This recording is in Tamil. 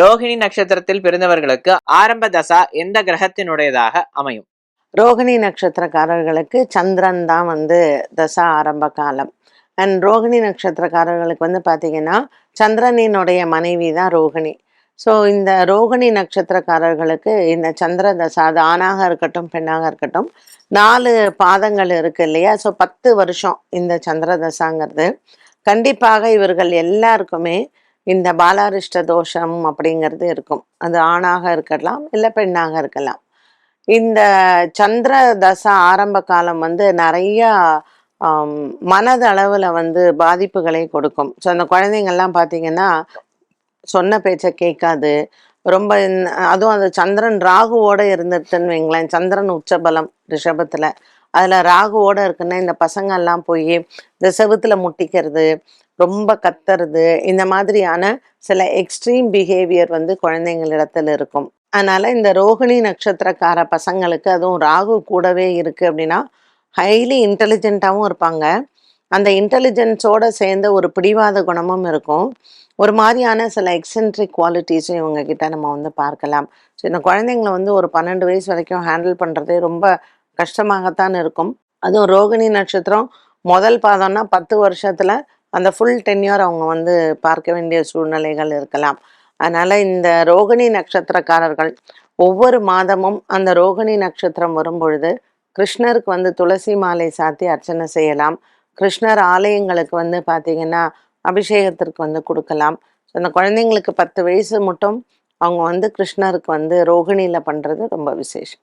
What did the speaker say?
ரோகிணி நட்சத்திரத்தில் பிறந்தவர்களுக்கு ஆரம்ப தசா எந்த கிரகத்தினுடையதாக அமையும்? ரோகிணி நட்சத்திரக்காரர்களுக்கு சந்திரன் தான் வந்து தசா ஆரம்ப காலம். அண்ட் ரோகிணி நட்சத்திரக்காரர்களுக்கு வந்து பார்த்தீங்கன்னா சந்திரனினுடைய மனைவி தான் ரோகிணி ஸோ இந்த ரோகிணி நட்சத்திரக்காரர்களுக்கு இந்த சந்திர தசா அது ஆணாக இருக்கட்டும் பெண்ணாக இருக்கட்டும் நாலு பாதங்கள் இருக்கு இல்லையா? ஸோ பத்து வருஷம் இந்த சந்திர தசாங்கிறது. கண்டிப்பாக இவர்கள் எல்லாருக்குமே இந்த பாலாரிஷ்ட தோஷம் அப்படிங்கிறது இருக்கும். அது ஆணாக இருக்கலாம் இல்லை பெண்ணாக இருக்கலாம். இந்த சந்திர தசா ஆரம்ப காலம் வந்து நிறையா மனதளவில் வந்து பாதிப்புகளை கொடுக்கும். ஸோ அந்த குழந்தைங்கள்லாம் பார்த்தீங்கன்னா சொன்ன பேச்சை கேட்காது. ரொம்ப அதுவும் அந்த சந்திரன் ராகுவோடு இருந்துட்டுன்னு வைங்களேன் சந்திரன் உச்சபலம் ரிஷபத்தில். அதில் ராகுவோட இருக்குன்னா இந்த பசங்க எல்லாம் போய் இந்த செவுத்துல முட்டிக்கிறது ரொம்ப கத்துறது இந்த மாதிரியான சில எக்ஸ்ட்ரீம் பிஹேவியர் வந்து குழந்தைங்களிடத்தில் இருக்கும். அதனால இந்த ரோகிணி நட்சத்திரக்கார பசங்களுக்கு அதுவும் ராகு கூடவே இருக்கு அப்படின்னா ஹைலி இன்டெலிஜென்ட்டாகவும் இருப்பாங்க. அந்த இன்டெலிஜென்ஸோட சேர்ந்த ஒரு பிடிவாத குணமும் இருக்கும். ஒரு மாதிரியான சில எக்ஸென்ட்ரிக் குவாலிட்டிஸும் இவங்க கிட்ட நம்ம வந்து பார்க்கலாம். ஸோ இந்த குழந்தைங்களை வந்து ஒரு பன்னெண்டு வயசு வரைக்கும் ஹேண்டில் பண்ணுறதே ரொம்ப கஷ்டமாகத்தான் இருக்கும். அதுவும் ரோகிணி நட்சத்திரம் முதல் பாதம்னா பத்து வருஷத்தில் அந்த ஃபுல் டென்யூர் அவங்க வந்து பார்க்க வேண்டிய சூழ்நிலைகள் இருக்கலாம். அதனால் இந்த ரோகிணி நட்சத்திரக்காரர்கள் ஒவ்வொரு மாதமும் அந்த ரோகிணி நட்சத்திரம் வரும் பொழுது கிருஷ்ணருக்கு வந்து துளசி மாலை சாத்தி அர்ச்சனை செய்யலாம். கிருஷ்ணர் ஆலயங்களுக்கு வந்து பார்த்தீங்கன்னா அபிஷேகத்திற்கு வந்து கொடுக்கலாம். ஸோ அந்த குழந்தைங்களுக்கு பத்து வயசு மட்டும் அவங்க வந்து கிருஷ்ணருக்கு வந்து ரோகிணியில் பண்ணுறது ரொம்ப விசேஷம்.